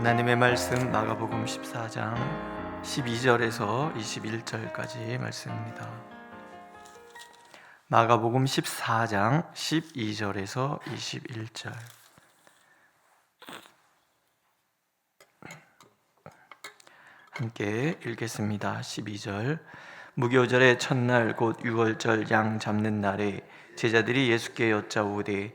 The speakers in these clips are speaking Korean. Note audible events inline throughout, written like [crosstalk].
하나님의 말씀 마가복음 14장 12절에서 21절까지 말씀입니다. 마가복음 14장 12절에서 21절. 함께 읽겠습니다. 12절. 무교절의 첫날 곧 6월절 양 잡는 날에 제자들이 예수께 여짜오되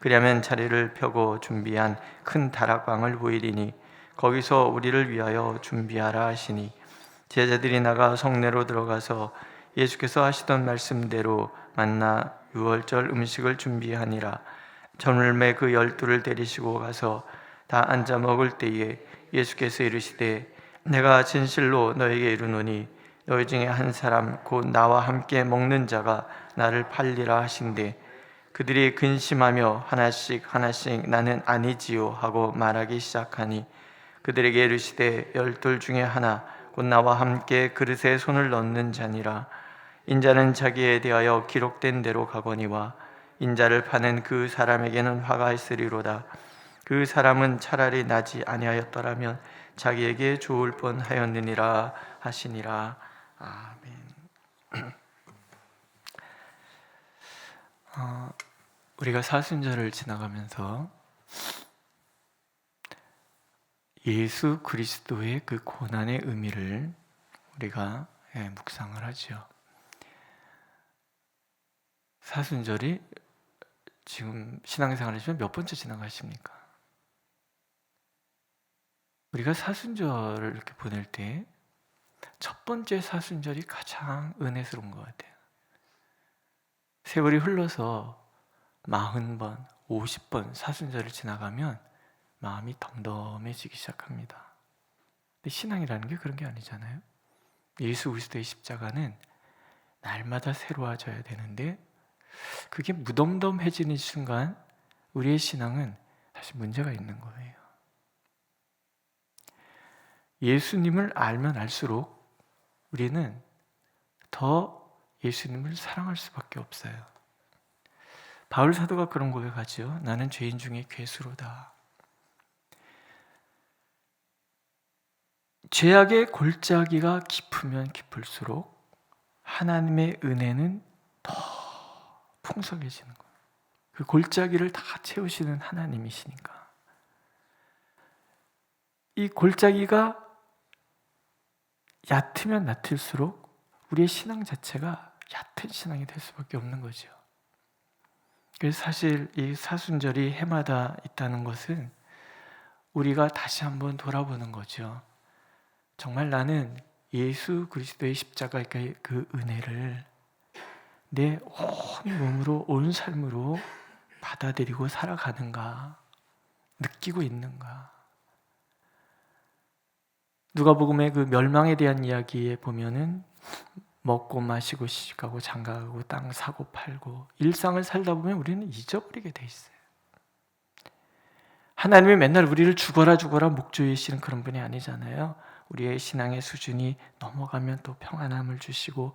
그리하면 자리를 펴고 준비한 큰 다락방을 보이리니 거기서 우리를 위하여 준비하라 하시니 제자들이 나가 성내로 들어가서 예수께서 하시던 말씀대로 만나 유월절 음식을 준비하니라. 저물매 그 열두를 데리시고 가서 다 앉아 먹을 때에 예수께서 이르시되 내가 진실로 너에게 이르노니 너희 중에 한 사람 곧 나와 함께 먹는 자가 나를 팔리라 하신대 그들이 근심하며 하나씩 하나씩 나는 아니지요 하고 말하기 시작하니 그들에게 이르시되 열둘 중에 하나 곧 나와 함께 그릇에 손을 넣는 자니라. 인자는 자기에 대하여 기록된 대로 가거니와 인자를 파는 그 사람에게는 화가 있으리로다. 그 사람은 차라리 나지 아니하였더라면 자기에게 좋을 뻔하였느니라 하시니라. 아멘. [clears throat] 어, 우리가 사순절을 지나가면서 예수 그리스도의 그 고난의 의미를 우리가 예, 묵상을 하죠. 사순절이 지금 신앙생활 하시면 몇 번째 지나가십니까? 우리가 사순절을 이렇게 보낼 때 첫 번째 사순절이 가장 은혜스러운 것 같아요. 세월이 흘러서 40번, 50번 사순절을 지나가면 마음이 덤덤해지기 시작합니다. 근데 신앙이라는 게 그런 게 아니잖아요. 예수 그리스도의 십자가는 날마다 새로워져야 되는데 그게 무덤덤해지는 순간 우리의 신앙은 사실 문제가 있는 거예요. 예수님을 알면 알수록 우리는 더 예수님을 사랑할 수밖에 없어요. 바울 사도가 그런 고백하죠. 나는 죄인 중에 괴수로다. 죄악의 골짜기가 깊으면 깊을수록 하나님의 은혜는 더 풍성해지는 거예요. 그 골짜기를 다 채우시는 하나님이시니까. 이 골짜기가 얕으면 얕을수록 우리의 신앙 자체가 얕은 신앙이 될 수밖에 없는 거죠. 사실 이 사순절이 해마다 있다는 것은 우리가 다시 한번 돌아보는 거죠. 정말 나는 예수 그리스도의 십자가의 그 은혜를 내 온 몸으로 온 삶으로 받아들이고 살아가는가 느끼고 있는가 누가복음의 그 멸망에 대한 이야기에 보면은 먹고 마시고 시집가고 장가가고 땅 사고 팔고 일상을 살다 보면 우리는 잊어버리게 돼 있어요. 하나님이 맨날 우리를 죽어라 죽어라 목조이시는 그런 분이 아니잖아요. 우리의 신앙의 수준이 넘어가면 또 평안함을 주시고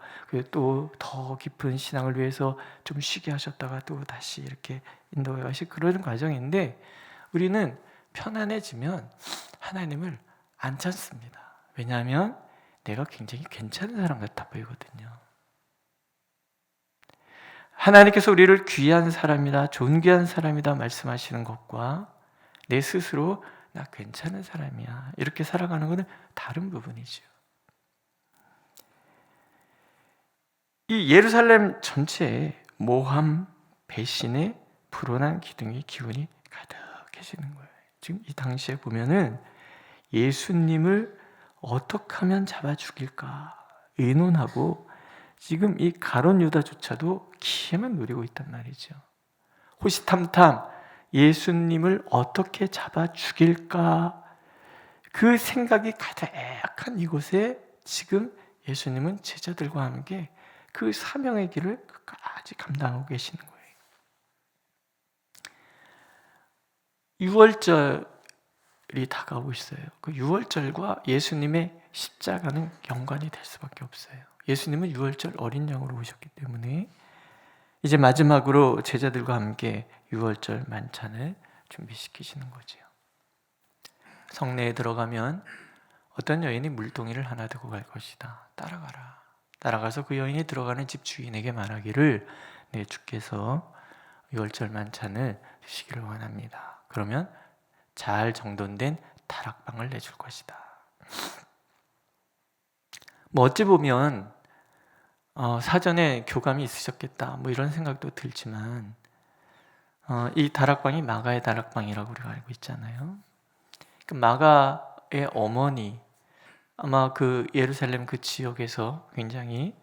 또 더 깊은 신앙을 위해서 좀 쉬게 하셨다가 또 다시 이렇게 인도해 가시 그런 과정인데 우리는 편안해지면 하나님을 안 찾습니다. 왜냐하면 내가 굉장히 괜찮은 사람 같아 보이거든요. 하나님께서 우리를 귀한 사람이다, 존귀한 사람이다 말씀하시는 것과 내 스스로 나 괜찮은 사람이야 이렇게 살아가는 것은 다른 부분이죠. 이 예루살렘 전체에 모함, 배신의 불온한 기둥이 기운이 가득해지는 거예요. 지금 이 당시에 보면은 예수님을 어떻게 하면 잡아 죽일까 의논하고 지금 이 가론 유다조차도 기회만 노리고 있단 말이죠. 호시탐탐 예수님을 어떻게 잡아 죽일까 그 생각이 가득한 이곳에 지금 예수님은 제자들과 함께 그 사명의 길을 끝까지 감당하고 계시는 거예요. 6월절 이 다가오고 있어요. 그 6월절과 예수님의 십자가는 연관이 될 수밖에 없어요. 예수님은 6월절 어린 양으로 오셨기 때문에 이제 마지막으로 제자들과 함께 6월절 만찬을 준비시키시는 거지요. 성내에 들어가면 어떤 여인이 물동이를 하나 들고 갈 것이다. 따라가라. 따라가서 그 여인이 들어가는 집 주인에게 말하기를 내 주께서 6월절 만찬을 드시기를 원합니다. 그러면 잘 정돈된 다락방을 내줄 것이다. 뭐 어찌 보면 어, 사전에 교감이 있으셨겠다. 뭐 이런 생각도 들지만 어, 이 다락방이 마가의 다락방이라고 우리가 알고 있잖아요. 그 마가의 어머니 아마 그 예루살렘 그 지역에서 굉장히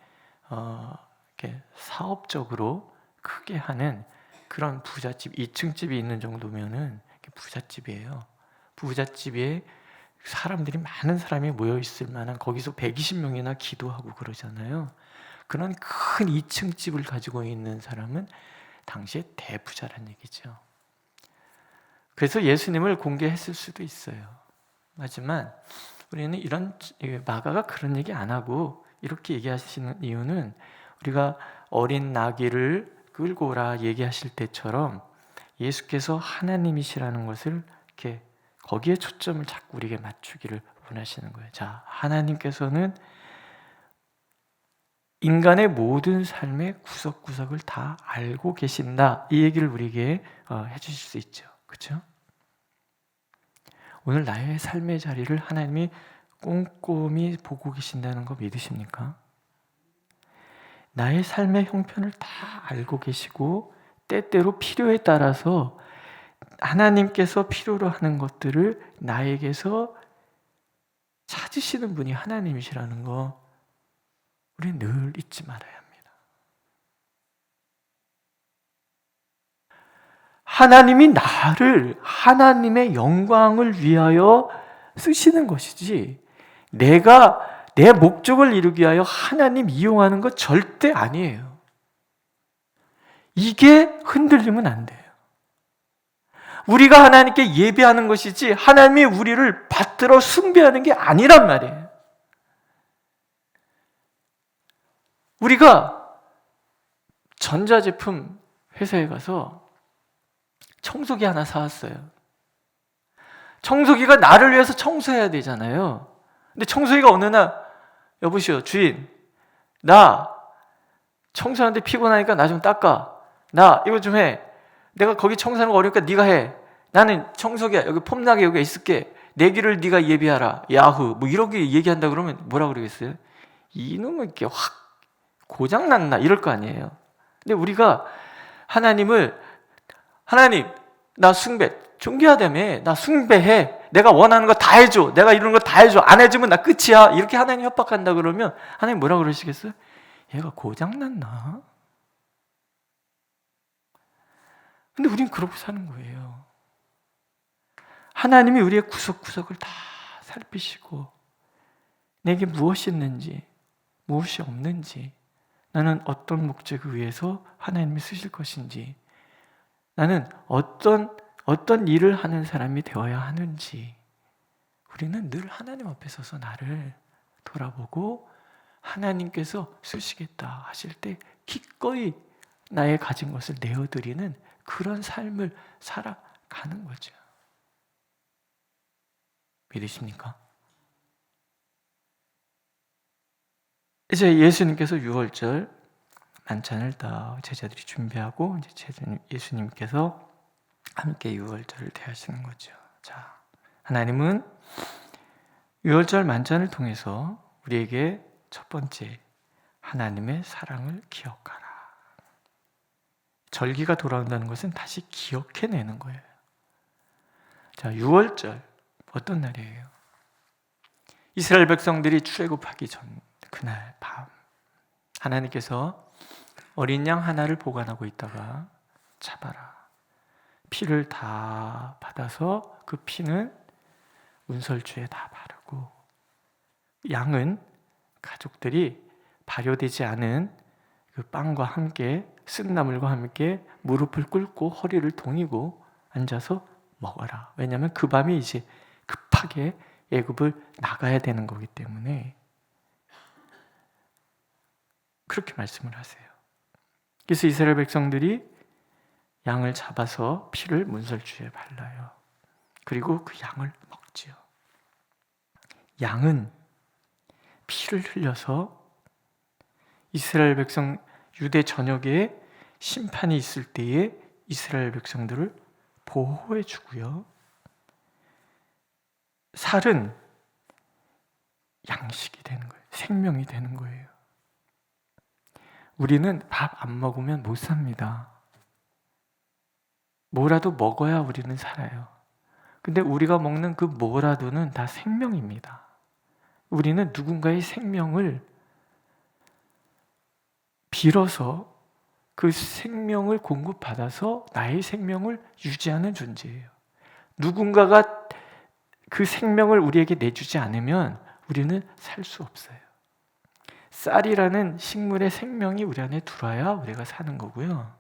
어, 이렇게 사업적으로 크게 하는 그런 부잣집 2층 집이 있는 정도면은 부잣집이에요. 부잣집에 사람들이 많은 사람이 모여 있을 만한 거기서 120명이나 기도하고 그러잖아요. 그런 큰 2층 집을 가지고 있는 사람은 당시에 대부자란 얘기죠. 그래서 예수님을 공개했을 수도 있어요. 하지만 우리는 이런 마가가 그런 얘기 안 하고 이렇게 얘기하시는 이유는 우리가 어린 나귀를 끌고 오라 얘기하실 때처럼 예수께서 하나님이시라는 것을 이렇게 거기에 초점을 자꾸 우리에게 맞추기를 원하시는 거예요. 자, 하나님께서는 인간의 모든 삶의 구석구석을 다 알고 계신다. 이 얘기를 우리에게 어, 해주실 수 있죠. 그렇죠? 오늘 나의 삶의 자리를 하나님이 꼼꼼히 보고 계신다는 거 믿으십니까? 나의 삶의 형편을 다 알고 계시고 때때로 필요에 따라서 하나님께서 필요로 하는 것들을 나에게서 찾으시는 분이 하나님이시라는 거 우리 늘 잊지 말아야 합니다. 하나님이 나를 하나님의 영광을 위하여 쓰시는 것이지 내가 내 목적을 이루기 위하여 하나님 이용하는 것 절대 아니에요. 이게 흔들리면 안 돼요. 우리가 하나님께 예배하는 것이지 하나님이 우리를 받들어 숭배하는 게 아니란 말이에요. 우리가 전자제품 회사에 가서 청소기 하나 사왔어요. 청소기가 나를 위해서 청소해야 되잖아요. 근데 청소기가 어느 날 여보시오 주인 나 청소하는데 피곤하니까 나 좀 닦아. 나 이거 좀 해. 내가 거기 청소하는 거 어려우니까 네가 해. 나는 청소기야. 여기 폼나게 여기 있을게. 내 길을 네가 예비하라. 야후. 뭐 이렇게 얘기한다 그러면 뭐라 그러겠어요? 이놈은 이렇게 확 고장 났나 이럴 거 아니에요. 근데 우리가 하나님을 하나님 나 숭배 존귀하다며 나 숭배해. 내가 원하는 거 다 해줘. 내가 이런 거 다 해줘. 안 해주면 나 끝이야. 이렇게 하나님 협박한다 그러면 하나님 뭐라 그러시겠어요? 얘가 고장 났나? 근데 우린 그러고 사는 거예요. 하나님이 우리의 구석구석을 다 살피시고 내게 무엇이 있는지 무엇이 없는지 나는 어떤 목적을 위해서 하나님이 쓰실 것인지 나는 어떤 어떤 일을 하는 사람이 되어야 하는지 우리는 늘 하나님 앞에 서서 나를 돌아보고 하나님께서 쓰시겠다 하실 때 기꺼이 나의 가진 것을 내어드리는 그런 삶을 살아가는 거죠. 믿으십니까? 이제 예수님께서 6월절 만찬을 다 제자들이 준비하고 이제 예수님께서 함께 6월절을 대하시는 거죠. 자, 하나님은 6월절 만찬을 통해서 우리에게 첫 번째 하나님의 사랑을 기억하라. 절기가 돌아온다는 것은 다시 기억해내는 거예요. 자, 6월절 어떤 날이에요? 이스라엘 백성들이 출애굽하기 전 그날 밤 하나님께서 어린 양 하나를 보관하고 있다가 잡아라. 피를 다 받아서 그 피는 운설주에 다 바르고 양은 가족들이 발효되지 않은 그 빵과 함께 쓴나물과 함께 무릎을 꿇고 허리를 동이고 앉아서 먹어라. 왜냐하면 그 밤이 이제 급하게 애굽을 나가야 되는 거기 때문에 그렇게 말씀을 하세요. 그래서 이스라엘 백성들이 양을 잡아서 피를 문설주에 발라요. 그리고 그 양을 먹지요. 양은 피를 흘려서 이스라엘 백성 유대 전역에 심판이 있을 때에 이스라엘 백성들을 보호해 주고요. 살은 양식이 되는 거예요. 생명이 되는 거예요. 우리는 밥 안 먹으면 못 삽니다. 뭐라도 먹어야 우리는 살아요. 근데 우리가 먹는 그 뭐라도는 다 생명입니다. 우리는 누군가의 생명을 빌어서 그 생명을 공급받아서 나의 생명을 유지하는 존재예요. 누군가가 그 생명을 우리에게 내주지 않으면 우리는 살 수 없어요. 쌀이라는 식물의 생명이 우리 안에 들어야 우리가 사는 거고요.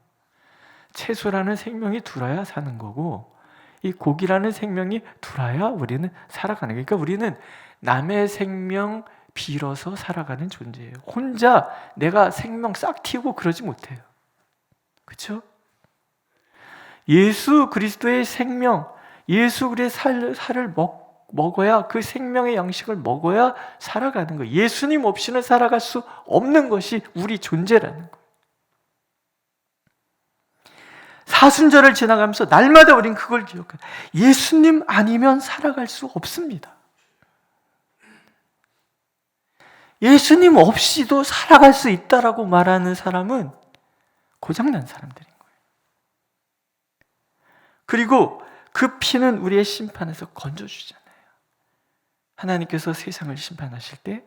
채소라는 생명이 들어야 사는 거고, 이 고기라는 생명이 들어야 우리는 살아가는 거예요. 그러니까 우리는 남의 생명 빌어서 살아가는 존재예요. 혼자 내가 생명 싹 틔우고 그러지 못해요. 그렇죠? 예수 그리스도의 생명, 예수 그리스도의 살, 살을 먹, 먹어야 그 생명의 양식을 먹어야 살아가는 거예요. 예수님 없이는 살아갈 수 없는 것이 우리 존재라는 거예요. 사순절을 지나가면서 날마다 우린 그걸 기억해요. 예수님 아니면 살아갈 수 없습니다. 예수님 없이도 살아갈 수 있다라고 말하는 사람은 고장난 사람들인 거예요. 그리고 그 피는 우리의 심판에서 건져주잖아요. 하나님께서 세상을 심판하실 때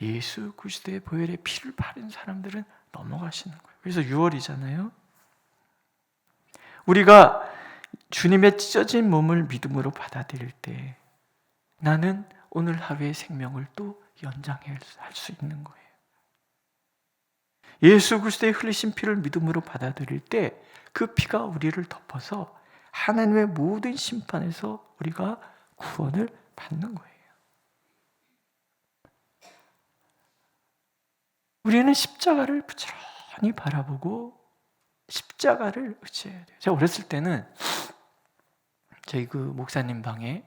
예수 그리스도의 보혈의 피를 바른 사람들은 넘어가시는 거예요. 그래서 6월이잖아요. 우리가 주님의 찢어진 몸을 믿음으로 받아들일 때 나는 오늘 하루의 생명을 또 연장할 수 있는 거예요. 예수 그리스도의 흘리신 피를 믿음으로 받아들일 때 그 피가 우리를 덮어서 하나님의 모든 심판에서 우리가 구원을 받는 거예요. 우리는 십자가를 부지런히 바라보고 십자가를 의지해야 돼요. 제가 어렸을 때는 저희 그 목사님 방에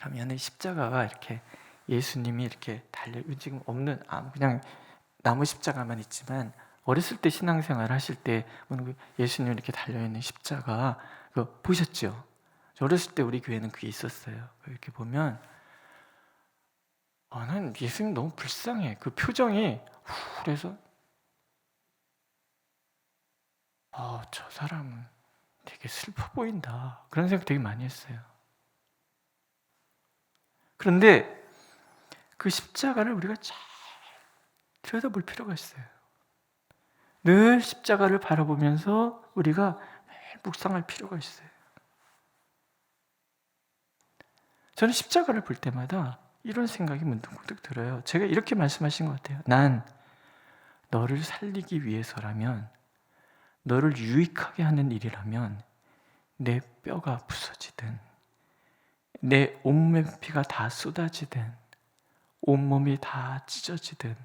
가면은 십자가가 이렇게 예수님이 이렇게 달려 지금 없는 아 그냥 나무 십자가만 있지만 어렸을 때 신앙생활 하실 때그 예수님 이렇게 달려 있는 십자가 그 보셨죠? 어렸을 때 우리 교회는 그게 있었어요. 이렇게 보면 아, 난 예수님 너무 불쌍해. 그 표정이 그래서 아, 저 사람은 되게 슬퍼 보인다. 그런 생각 되게 많이 했어요. 그런데 그 십자가를 우리가 잘 들여다볼 필요가 있어요. 늘 십자가를 바라보면서 우리가 매일 묵상할 필요가 있어요. 저는 십자가를 볼 때마다 이런 생각이 문득 문득 들어요. 제가 이렇게 말씀하신 것 같아요. 난 너를 살리기 위해서라면, 너를 유익하게 하는 일이라면, 내 뼈가 부서지든, 내 온몸 피가 다 쏟아지든, 온몸이 다 찢어지든,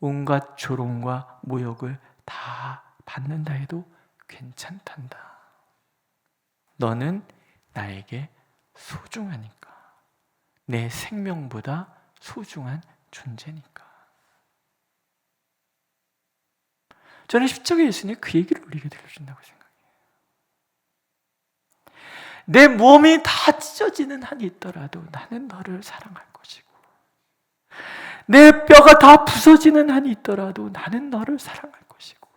온갖 조롱과 모욕을 다 받는다 해도 괜찮단다. 너는 나에게 소중하니까. 내 생명보다 소중한 존재니까. 저는 십자가 예수님 그 얘기를 우리에게 들려준다고 생각해요. 내 몸이 다 찢어지는 한이 있더라도 나는 너를 사랑할 내 뼈가 다 부서지는 한이 있더라도 나는 너를 사랑할 것이고,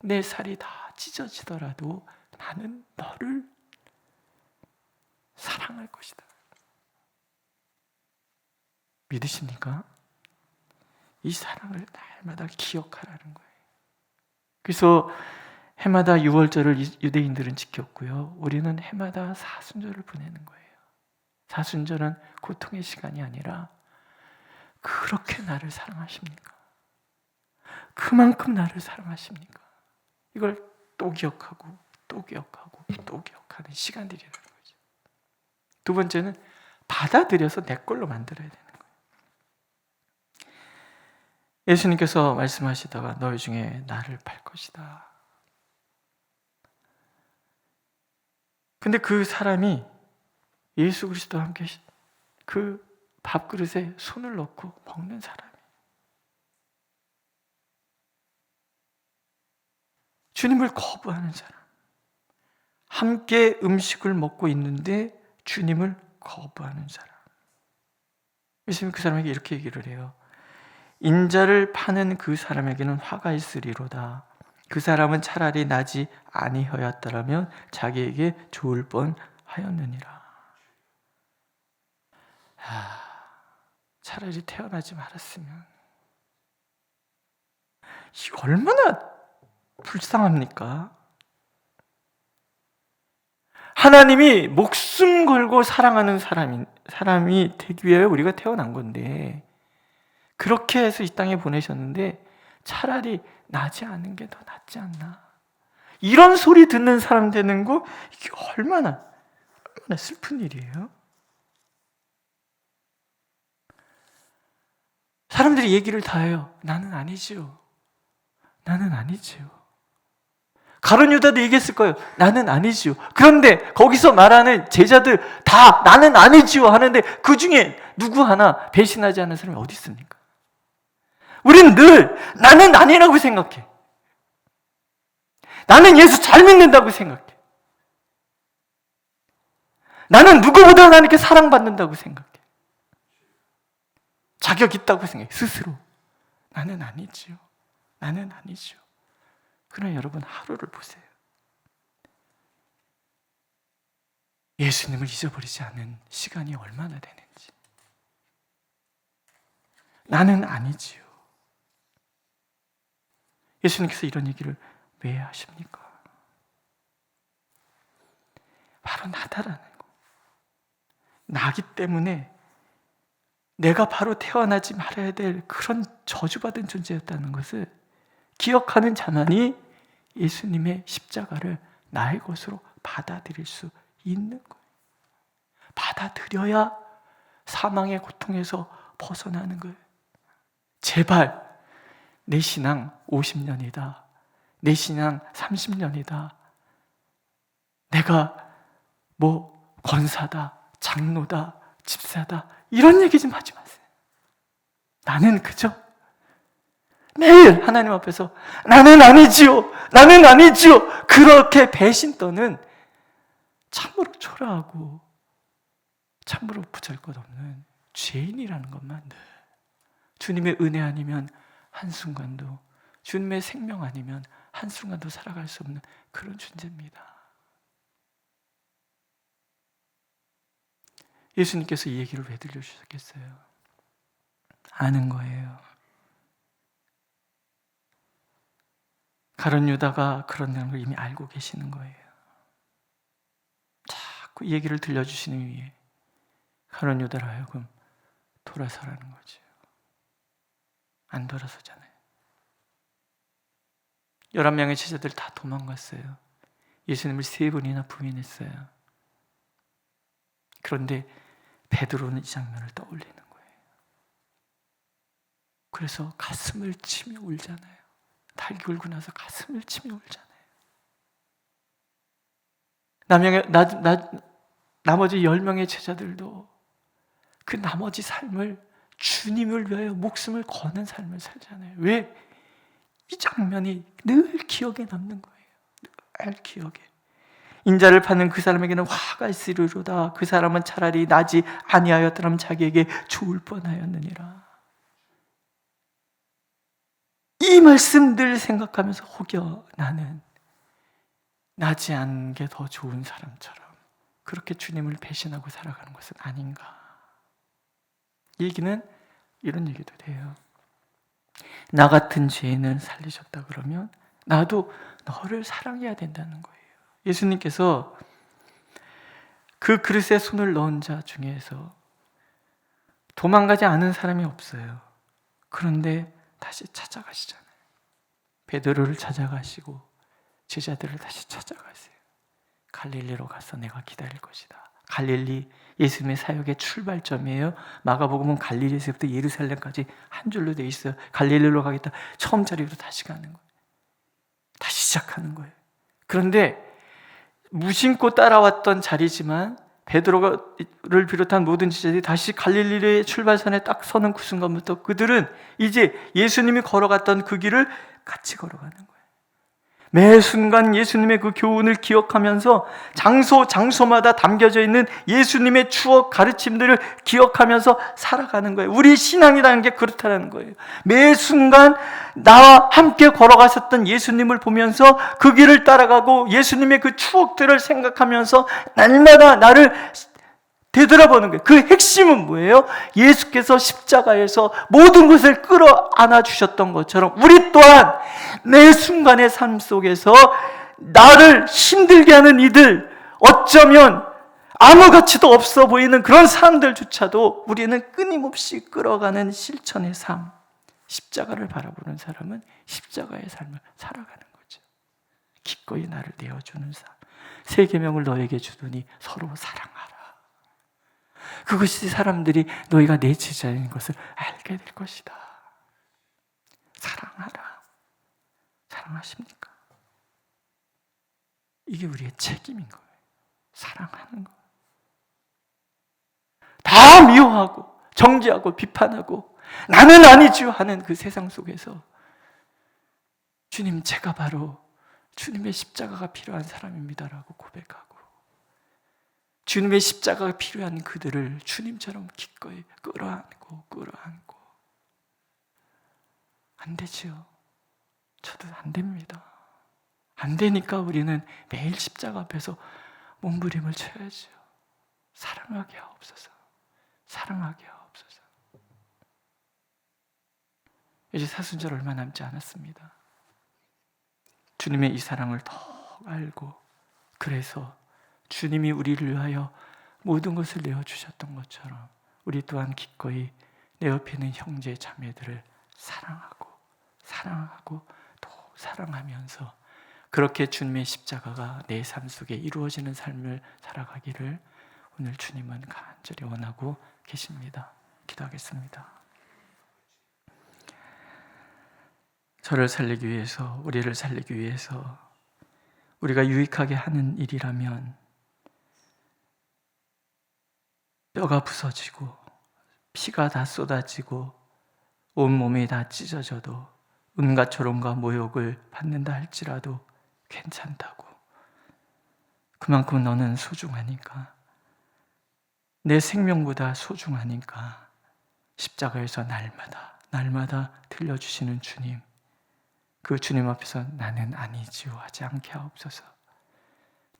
내 살이 다 찢어지더라도 나는 너를 사랑할 것이다. 믿으십니까? 이 사랑을 날마다 기억하라는 거예요. 그래서 해마다 6월절을 유대인들은 지켰고요. 우리는 해마다 사순절을 보내는 거예요. 사순절은 고통의 시간이 아니라 그렇게 나를 사랑하십니까? 그만큼 나를 사랑하십니까? 이걸 또 기억하고 또 기억하고 또 기억하는 시간들이라는 거죠. 두 번째는 받아들여서 내 걸로 만들어야 되는 거예요. 예수님께서 말씀하시다가 너희 중에 나를 팔 것이다. 근데 그 사람이 예수 그리스도와 함께 그 밥그릇에 손을 넣고 먹는 사람이. 주님을 거부하는 사람. 함께 음식을 먹고 있는데 주님을 거부하는 사람. 예수님 그 사람에게 이렇게 얘기를 해요. 인자를 파는 그 사람에게는 화가 있으리로다. 그 사람은 차라리 나지 아니하였더라면 자기에게 좋을 뻔 하였느니라. 아, 차라리 태어나지 말았으면 이 얼마나 불쌍합니까? 하나님이 목숨 걸고 사랑하는 사람이, 사람이 되기 위해 우리가 태어난 건데 그렇게 해서 이 땅에 보내셨는데 차라리 나지 않은 게 더 낫지 않나 이런 소리 듣는 사람 되는 거 이게 얼마나 얼마나 슬픈 일이에요? 사람들이 얘기를 다 해요. 나는 아니지요. 나는 아니지요. 가론 유다도 얘기했을 거예요. 나는 아니지요. 그런데 거기서 말하는 제자들 다 나는 아니지요 하는데 그 중에 누구 하나 배신하지 않는 사람이 어디 있습니까? 우리는 늘 나는 아니라고 생각해. 나는 예수 잘 믿는다고 생각해. 나는 누구보다 하나님께 사랑받는다고 생각해. 자격 있다고 생각해. 스스로. 나는 아니지요. 나는 아니지요. 그러나 여러분 하루를 보세요. 예수님을 잊어버리지 않는 시간이 얼마나 되는지. 나는 아니지요. 예수님께서 이런 얘기를 왜 하십니까? 바로 나다라는 거. 나기 때문에 내가 바로 태어나지 말아야 될 그런 저주받은 존재였다는 것을 기억하는 자만이 예수님의 십자가를 나의 것으로 받아들일 수 있는 거예요. 받아들여야 사망의 고통에서 벗어나는 거예요. 제발 내 신앙 50년이다. 내 신앙 30년이다. 내가 뭐 권사다, 장로다, 집사다 이런 얘기 좀 하지 마세요. 나는 그저 매일 하나님 앞에서 나는 아니지요. 나는 아니지요. 그렇게 배신 떠는 참으로 초라하고 참으로 부잘것없는 죄인이라는 것만 늘 주님의 은혜 아니면 한순간도 주님의 생명 아니면 한순간도 살아갈 수 없는 그런 존재입니다. 예수님께서 이 얘기를 왜 들려주셨겠어요? 아는 거예요. 가론 유다가 그런 걸 이미 알고 계시는 거예요. 자꾸 이 얘기를 들려주시는 위에 가론 유다로 하여금 돌아서라는 거죠. 안 돌아서잖아요. 11명의 제자들 다 도망갔어요. 예수님을 세 번이나 부인했어요. 그런데 베드로는 이 장면을 떠올리는 거예요. 그래서 가슴을 치며 울잖아요. 달기 울고 나서 가슴을 치며 울잖아요. 남명의, 나, 나, 나머지 열 명의 제자들도 그 나머지 삶을 주님을 위하여 목숨을 거는 삶을 살잖아요. 왜? 이 장면이 늘 기억에 남는 거예요. 늘 기억에. 인자를 파는 그 사람에게는 화가 있으리로다. 그 사람은 차라리 나지 아니하였더라면 자기에게 죽을 뻔하였느니라. 이 말씀들 생각하면서 혹여 나는 나지 않은 게 더 좋은 사람처럼 그렇게 주님을 배신하고 살아가는 것은 아닌가. 얘기는 이런 얘기도 돼요. 나 같은 죄인을 살리셨다 그러면 나도 너를 사랑해야 된다는 거예요. 예수님께서 그 그릇에 손을 넣은 자 중에서 도망가지 않은 사람이 없어요. 그런데 다시 찾아가시잖아요. 베드로를 찾아가시고 제자들을 다시 찾아가세요. 갈릴리로 가서 내가 기다릴 것이다. 갈릴리 예수님의 사역의 출발점이에요. 마가복음은 갈릴리에서부터 예루살렘까지 한 줄로 돼 있어요. 갈릴리로 가겠다. 처음 자리로 다시 가는 거예요. 다시 시작하는 거예요. 그런데 무심코 따라왔던 자리지만 베드로를 비롯한 모든 제자들이 다시 갈릴리의 출발선에 딱 서는 그 순간부터 그들은 이제 예수님이 걸어갔던 그 길을 같이 걸어가는 거예요. 매 순간 예수님의 그 교훈을 기억하면서 장소 장소마다 담겨져 있는 예수님의 추억 가르침들을 기억하면서 살아가는 거예요. 우리 신앙이라는 게 그렇다는 거예요. 매 순간 나와 함께 걸어가셨던 예수님을 보면서 그 길을 따라가고 예수님의 그 추억들을 생각하면서 날마다 나를 되돌아보는 거예요. 그 핵심은 뭐예요? 예수께서 십자가에서 모든 것을 끌어 안아 주셨던 것처럼 우리 또한 매 순간의 삶 속에서 나를 힘들게 하는 이들, 어쩌면 아무 가치도 없어 보이는 그런 사람들조차도 우리는 끊임없이 끌어가는 실천의 삶, 십자가를 바라보는 사람은 십자가의 삶을 살아가는 거죠. 기꺼이 나를 내어주는 삶. 세 계명을 너에게 주더니 서로 사랑하라. 그것이 사람들이 너희가 내 제자인 것을 알게 될 것이다. 사랑하라. 사랑하십니까? 이게 우리의 책임인 거예요. 사랑하는 거. 다 미워하고 정죄하고 비판하고 나는 아니죠 하는 그 세상 속에서 주님 제가 바로 주님의 십자가가 필요한 사람입니다라고 고백하고 주님의 십자가가 필요한 그들을 주님처럼 기꺼이 끌어안고 끌어안고 안 되지요. 저도 안 됩니다. 안 되니까 우리는 매일 십자가 앞에서 몸부림을 쳐야죠. 사랑하게 하옵소서. 사랑하게 하옵소서. 이제 사순절 얼마 남지 않았습니다. 주님의 이 사랑을 더 알고 그래서 주님이 우리를 위하여 모든 것을 내어 주셨던 것처럼 우리 또한 기꺼이 내 옆에 있는 형제 자매들을 사랑하고 사랑하고 또 사랑하면서 그렇게 주님의 십자가가 내 삶 속에 이루어지는 삶을 살아가기를 오늘 주님은 간절히 원하고 계십니다. 기도하겠습니다. 저를 살리기 위해서, 우리를 살리기 위해서 우리가 유익하게 하는 일이라면 뼈가 부서지고 피가 다 쏟아지고 온몸이 다 찢어져도 조롱과 모욕을 받는다 할지라도 괜찮다고. 그만큼 너는 소중하니까. 내 생명보다 소중하니까 십자가에서 날마다, 날마다 들려주시는 주님. 그 주님 앞에서 나는 아니지요 하지 않게 하옵소서.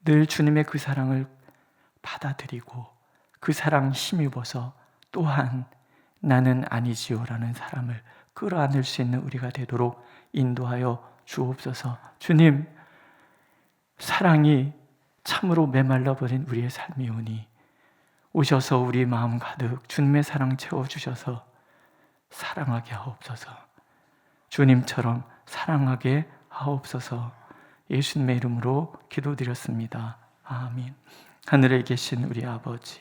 늘 주님의 그 사랑을 받아들이고 그 사랑 힘입어서 또한 나는 아니지요라는 사람을 끌어안을 수 있는 우리가 되도록 인도하여 주옵소서. 주님, 사랑이 참으로 메말라 버린 우리의 삶이오니 오셔서 우리 마음 가득 주님의 사랑 채워 주셔서 사랑하게 하옵소서. 주님처럼 사랑하게 하옵소서. 예수님의 이름으로 기도드렸습니다. 아멘. 하늘에 계신 우리 아버지,